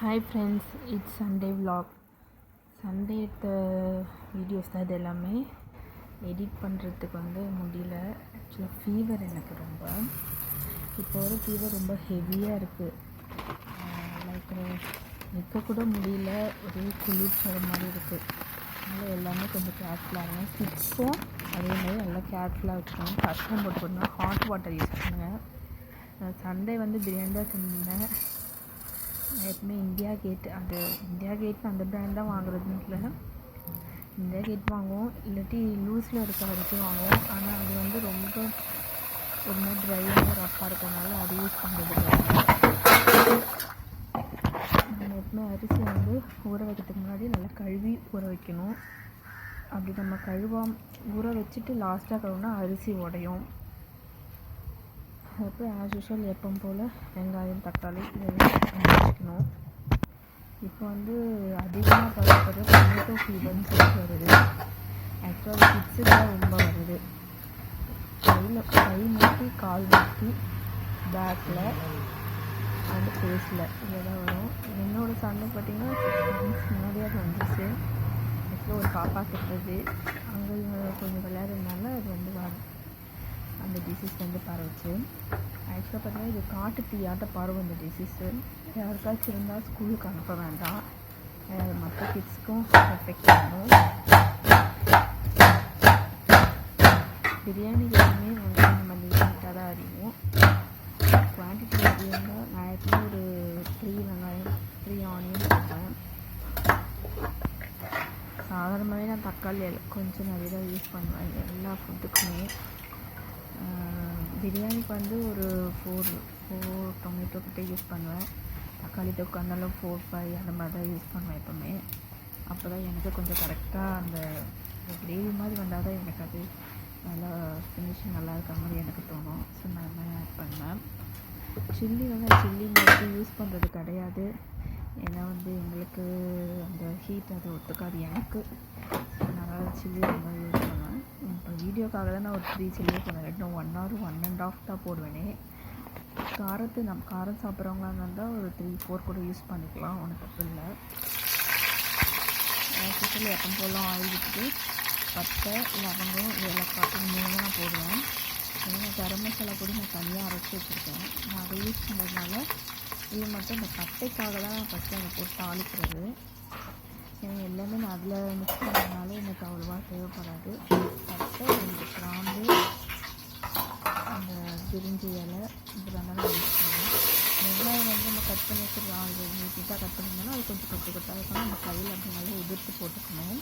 Hi friends it's Sunday vlog Sunday எடுத்த videos தான் இது எல்லாமே. எடிட் பண்ணுறதுக்கு வந்து முடியல. ஆக்சுவலாக ஃபீவர் எனக்கு ரொம்ப. இப்போ வர ஃபீவர் ரொம்ப ஹெவியாக இருக்குது லைக் நிற்கக்கூட முடியல. ஒரே குளிர்ச்சி மாதிரி இருக்குது அதனால் எல்லாமே கொஞ்சம் கேர்ஃபுல்லாக இருக்கும் கிட்ஸும் அதே மாதிரி நல்லா கேர்ஃபுல்லாக வச்சுக்கணும் கஷ்டம் போட்டு ஹாட் வாட்டர் யூஸ் பண்ணுங்கள் சண்டே வந்து பிரியாணி தான் செஞ்சேன் எப்பவுமே இந்தியா கேட் அந்த இந்தியா கேட் அந்த பிராண்ட் தான் வாங்குறதுன்னு இல்லை இந்தியா கேட் வாங்குவோம். இல்லாட்டி லூஸில் இருக்க வரைக்கும் வாங்குவோம். ஆனால் அது வந்து ரொம்ப ஒரு மாதிரி ட்ரையாக ரஃப்பாக இருக்கிறதுனால அது யூஸ் பண்ணுறது நம்ம எப்பவுமே அரிசி வந்து ஊற வைக்கிறதுக்கு முன்னாடி நல்லா கழுவி ஊற வைக்கணும். அப்படி நம்ம கழுவாம ஊற வச்சுட்டு லாஸ்ட்டாக கழுவுனா அரிசி உடையும். இப்போ ஆஸ் யூஷுவல் எப்பவும் போல் வெங்காயம் தக்காளி இதெல்லாம் வச்சுக்கணும். இப்போ வந்து அதிகமாக பார்க்கறது டொமேட்டோ ஃபீவர்னு சொல்லி வருது. ஆக்சுவலாக கிட்ஸு தான் ரொம்ப வருது. கையில் கை மாற்றி கால் மாற்றி பேக்கில் அண்ட் ஃபேஸில் இதெல்லாம் வரும். என்னோடய சண்டை பார்த்திங்கன்னா சிக்ஸ் மந்த்ஸ் முன்னாடியே அது வந்துச்சு ஆக்சுவலாக ஒரு பாப்பா கிட்டது. அங்கே கொஞ்சம் விளையாடுறதுனால அது வந்து வரும் அந்த டிசீஸ் வந்து பரவுச்சு. ஆக்சுவலாக பார்த்தீங்கன்னா இது காட்டு தீயாட்ட பரவும் இந்த டிசீஸு யாருக்காச்சும் இருந்தால் ஸ்கூலுக்கு அனுப்ப வேண்டாம். மற்ற கிட்ஸ்க்கும் எஃபெக்ட் ஆகும் பிரியாணி எல்லாமே வந்து நம்ம லிமிட்டாக தான் அறிவோம் குவான்டிட்டி அதிகமாக நான் எப்பவுமே ஒரு த்ரீ வெங்காயம் த்ரீ ஆனியன் போடுவேன். சாதாரணமாகவே நான் தக்காளி கொஞ்சம் நிறைய தான் யூஸ் பண்ணுவேன். எல்லா ஃபுட்டுக்குமே பிரியாணிக்கு வந்து ஒரு ஃபோர் ஃபோர் டொமேட்டோ கிட்டே யூஸ் பண்ணுவேன். தக்காளி தொக்கு அந்தளவு ஃபோர் ஃபைவ் அந்த மாதிரி தான் யூஸ் பண்ணுவேன் எப்போவுமே. அப்போ தான் எனக்கு கொஞ்சம் கரெக்டாக அந்த கிரேவி மாதிரி வந்தால் தான் எனக்கு அது நல்லா ஃபினிஷிங் நல்லா இருக்கிற மாதிரி எனக்கு தோணும். ஸோ நான் தான் ஆட் பண்ணேன் சில்லி வந்து சில்லி மோஸ்ட்லி யூஸ் பண்ணுறது கிடையாது. ஏன்னா வந்து எங்களுக்கு அந்த ஹீட் அது ஒத்துக்காது எனக்கு. அதனால் சில்லி ரொம்ப யூஸ் வீடியோக்காக தான் நான் ஒரு த்ரீ சில்லி போனேன் one hour one and half தான் போடுவேனே. காரத்து நம்ம காரம் சாப்பிட்றவங்களா இருந்தால் ஒரு த்ரீ ஃபோர் கூட யூஸ் பண்ணிக்கலாம். ஒன்றும் தப்பு இல்லை. சிக்கல் எப்போ போலாம் ஆயில் விட்டுட்டு பட்டை லவங்கம் ஏலக்காய் மூணு நான் போடுவேன். ஏன்னா கரம் மசாலா கூட நான் தனியாக அரைச்சி வச்சுருக்கேன். நான் அதை யூஸ் பண்ணுறதுனால இது மட்டும் இந்த பட்டைக்காக தான் நான் ஃபஸ்ட்டு அதை போட்டு தாளிக்கிறது. ஏன்னா எல்லாமே நான் அதில் மிக்ஸ் பண்ணுறதுனால எனக்கு அவ்வளோவா தேவைப்படாது பட்டை ரெண்டு கிராம்பு அந்த பிரிஞ்சி இலை இதெல்லாம் தான் யூஸ் பண்ணுவோம் வெங்காயம் வந்து நம்ம கட் பண்ணி வச்சுருக்கோம் அது நீட்டாக கட் பண்ணியிருந்தோம்னா அது கொஞ்சம் கொட்டு கொட்டாக இருக்கணும் நம்ம கையில் அப்படி நல்லா உதிர்த்து போட்டுக்கணும்.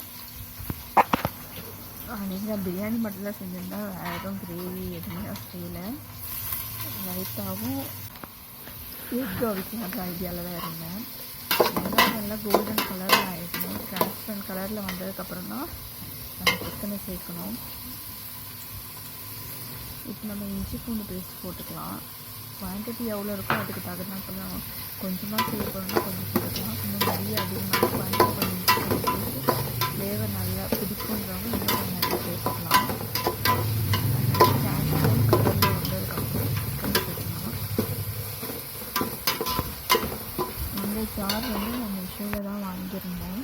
நீங்கள் பிரியாணி மட்டும் தான் செஞ்சுருந்தா வேறு எதுவும் கிரேவி எதுவுமே செய்யலை. ரைத்தாவும் எக் அவிக்கணுன்ற ஐடியாவில் தான் இருந்தேன். வெங்காயம் நல்லா கோல்டன் கலரில் ஆகிடணும் டிரான்ஸ்பரண்ட் கலரில் வந்ததுக்கப்புறம் தான் நம்ம சிக்கனை சேர்க்கணும். இப்போ நம்ம இஞ்சி பூண்டு பேஸ்ட் போட்டுக்கலாம். குவான்டிட்டி எவ்வளோ இருக்கோ அதுக்கு தகுந்தாப்புல கொஞ்சமாக செய்ய போகிறோம்னா கொஞ்சம் போட்டுக்கலாம். இன்னும் நிறைய அதிகமாக குவான்டிட்டி கொஞ்சம் இஞ்சி பூண்டு பேஸ்ட் ஃப்ளேவர் நல்லா பிடிக்குன்றவங்க இன்னும் கொஞ்சம் நிறைய சேர்த்துக்கலாம். கலரில் இந்த ஜார் வந்து நான் மிஷோவில் தான் வாங்கியிருந்தேன்.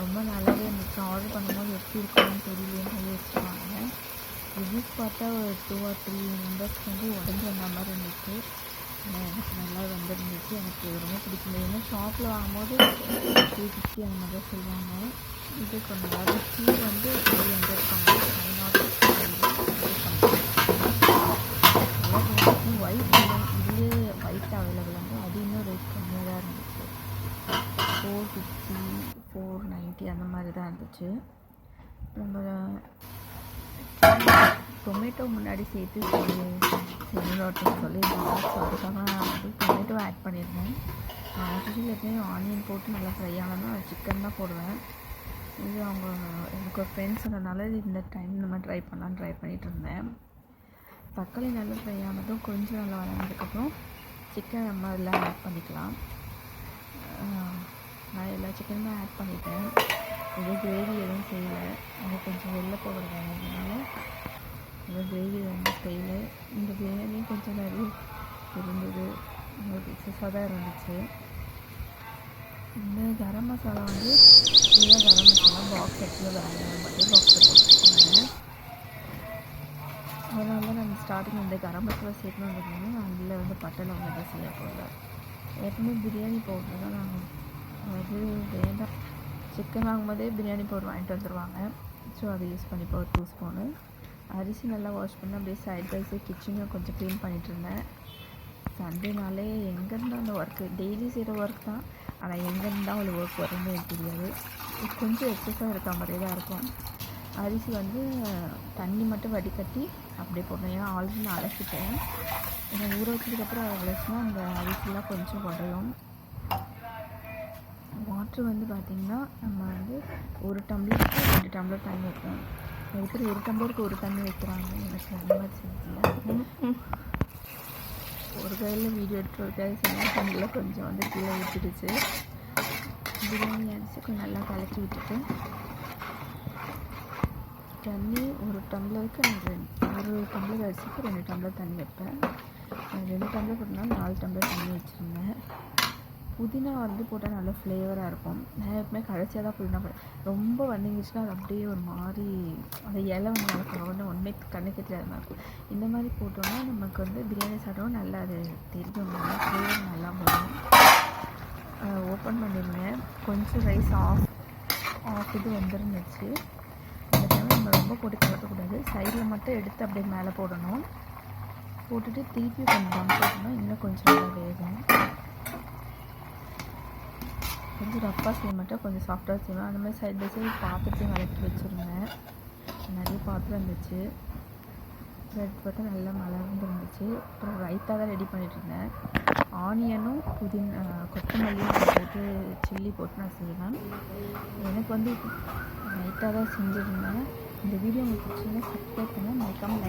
ரொம்ப நல்லாவே இருந்துச்சு. ஆர்டர் பண்ணும்போது எப்படி இருக்கணும்னு சொல்லி வச்சுருவாங்க ரிவ்யூஸ் பார்த்தா ஒரு டூ ஆர் த்ரீ மெம்பர்ஸ்க்கு வந்து உடஞ்சி வந்த மாதிரி இருந்துச்சு. ஆனால் எனக்கு நல்லா வந்துருந்துச்சு. எனக்கு ரொம்ப பிடிச்சிருந்தது ஏன்னா ஷாப்பில் வாங்கும்போது த்ரீ ஃபிஃப்டி அந்த மாதிரி தான் சொல்லுவாங்க. இது கொஞ்சம் நேரம் டீ வந்து ஃபைவ் ஹண்ட்ரட் பண்ணாங்க ஃபைவ் நாட் ஒயிட் இதுலேயே ஒயிட் அவைலபிள் வந்து அது இன்னும் ரேட் கம்மியாக தான் இருந்துச்சு. ஃபோர் ஃபிஃப்டி ஃபோர் நைன்ட்டி அந்த மாதிரி தான் இருந்துச்சு. நம்ம டொமேட்டோ முன்னாடி சேர்த்து செய்யணும் சொல்லியிருந்தாங்க. ஸோ அதுக்காக நான் வந்து டொமேட்டோ ஆட் பண்ணியிருந்தேன். ஆக்சுவலி எப்பயும் ஆனியன் போட்டு நல்லா ஃப்ரை ஆனால் சிக்கன் தான் போடுவேன். இது அவங்க எனக்கு ஒரு ஃப்ரெண்ட்ஸ் சொன்னனால இந்த டைம் இந்த மாதிரி ட்ரை பண்ணலான்னு ட்ரை பண்ணிகிட்டு இருந்தேன். தக்காளி நல்லா ஃப்ரை ஆனதும் கொஞ்சம் நல்லா வளர்ந்ததுக்கப்புறம் சிக்கன் நம்ம எல்லாம் ஆட் பண்ணிக்கலாம். நான் எல்லா சிக்கனுமே ஆட் பண்ணிட்டேன். எதுவும் கிரேவி எதுவும் செய்யலை. எனக்கு கொஞ்சம் வெளில போகிறது அதனால எதுவும் கிரேவி வந்து செய்யல. இந்த பிரியாணியும் கொஞ்சம் நிறைய இருந்தது. ஒரு தான் இருந்துச்சு. இந்த கரம் மசாலா வந்து ஃபுல்லாக கரம் மசாலா பாக்ஸ் எடுத்து வேறு மட்டும் பாக்ஸ் போட்டுருக்கேன் அதனால தான் நான் ஸ்டார்டிங் வந்து கரம் மசாலா சேர்க்கணுன்றதுனால நான் அதில் வந்து பட்டை லவங்க தான் செய்ய போகிறேன் எப்பவுமே பிரியாணி பவுடர் தான் நாங்கள் அது வேண்டாம். சிக்கன் வாங்கும்போதே பிரியாணி பவுடர் வாங்கிட்டு வந்துடுவாங்க ஸோ அதை யூஸ் பண்ணிப்போம் ஒரு டூ ஸ்பூனு அரிசி நல்லா வாஷ் பண்ணி அப்படியே சைட் பை சைட் கிச்சனையும் கொஞ்சம் க்ளீன் பண்ணிட்டு இருந்தேன். சண்டேனாலே எங்கேருந்து அந்த ஒர்க்கு டெய்லி செய்கிற ஒர்க் தான். ஆனால் எங்கேருந்து தான் அவ்வளோ ஒர்க் வரும்னு எனக்கு தெரியாது. கொஞ்சம் எக்ஸஸாக இருக்க மாதிரியே தான் இருக்கும். அரிசி வந்து தண்ணி மட்டும் வடிகட்டி அப்படியே போடணும். ஏன்னா ஆல்ரெடி நான் அலசிட்டேன் ஏன்னா ஊற வச்சதுக்கப்புறம் அலசினா அந்த அரிசிலாம் கொஞ்சம் உடையும் வாட்ரு வந்து பார்த்திங்கன்னா நம்ம வந்து ஒரு டம்ளருக்கு ரெண்டு டம்ளர் தண்ணி வைப்போம் எப்படி ஒரு டம்ளருக்கு ஒரு தண்ணி வைக்கிறாங்க. எனக்கு அந்த மாதிரி செஞ்சு ஒரு கையில் வீடியோ எடுத்து ஒரு கையில் செஞ்சால் தண்ணியில் கொஞ்சம் வந்து கீழே ஊற்றிடுச்சு பிரியாணி அரிசி கொஞ்சம் நல்லா கலக்கி விட்டுட்டு தண்ணி ஒரு டம்ளருக்கு நான் ரெண்டு ஒரு டம்ளர் அரிசிக்கு ரெண்டு டம்ளர் தண்ணி வைப்பேன். ரெண்டு டம்ளர் போட்டனால நாலு டம்ளர் தண்ணி வச்சுருந்தேன். புதினா வந்து போட்டால் நல்ல ஃப்ளேவராக இருக்கும். நான் எப்பவுமே கடைசியாக தான் புதினா போடுவேன். ரொம்ப வதங்கிச்சுன்னா அது அப்படியே ஒரு மாதிரி அந்த இலை வந்து நல்லா ஒன்றே கண்ணுக்கு தெரியாத மாதிரி இருக்கும். இந்த மாதிரி போட்டோம்னா நமக்கு வந்து பிரியாணி சாப்பிட்டோம் நல்லா அது தெரியும். நல்லா ஃப்ளேவர் நல்லா வரும் ஓப்பன் பண்ணியிருந்தேன் கொஞ்சம் ரைஸ் ஆஃப் ஆஃப் இது வந்துருந்துச்சு. அந்த டைம் நம்ம ரொம்ப போட்டு கலக்கக்கூடாது. சைடில் மட்டும் எடுத்து அப்படியே மேலே போடணும். போட்டுட்டு திருப்பி கொஞ்சம் போட்டோம்னா இன்னும் கொஞ்சம் நல்லா வேகும் கொஞ்சம் ரஃப்பாக செய்ய மாட்டேன். கொஞ்சம் சாஃப்டாக செய்வேன். அந்த மாதிரி சைட் பை சைடு பாத்திரத்தையும் விளக்கி வச்சுருந்தேன். நிறைய பாத்திரம் இருந்துச்சு. ப்ரெட் போட்டு நல்லா மலர்ந்து இருந்துச்சு அப்புறம் ரைத்தா தான் ரெடி பண்ணிட்டுருந்தேன் ஆனியனும் புதினா கொத்தமல்லியும் போட்டு சில்லி போட்டு நான் செய்வேன். எனக்கு வந்து ரைத்தா தான் செஞ்சுருந்தேன். இந்த வீடியோ உங்களுக்கு பிடிச்சிருந்தா சப்ஸ்கிரைப் பண்ண மறக்காமல் லைக்